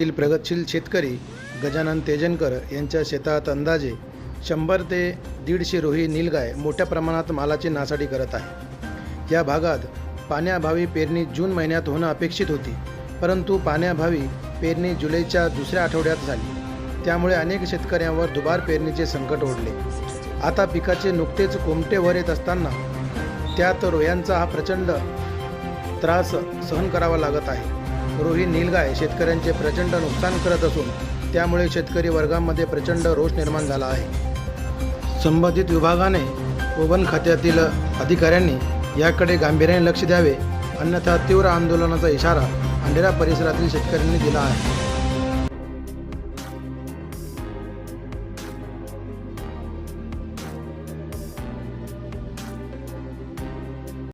येथील प्रगतशील शेतकरी गजानन तेजनकर यांच्या शेतात अंदाजे शंभर ते दीडशे रोही नीलगाय मोठ्या प्रमाणात मालाची नासाडी करत आहे. या भागात पाण्याअभावी पेरणी जून महिन्यात होणं अपेक्षित होती परंतु पाण्याअभावी पेरणी जुलैच्या दुसऱ्या आठवड्यात झाली. त्यामुळे अनेक शेतकऱ्यांवर दुबार पेरणीचे संकट ओढले. आता पिकाचे नुकतेच कोमटे वर येत असताना त्यात रोयांचा हा प्रचंड त्रास सहन करावा लागत आहे. रोही नीलगाय शेतकऱ्यांचे प्रचंड नुकसान करत असून त्यामुळे शेतकरी वर्गामध्ये प्रचंड रोष निर्माण झाला आहे संबंधित विभागाने व वन खात्यातील अधिकाऱ्यांनी याकडे गांभीर्याने लक्ष द्यावे अन्यथा तीव्र आंदोलनाचा इशारा अंधेरा परिसरातील शेतकऱ्यांनी दिला आहे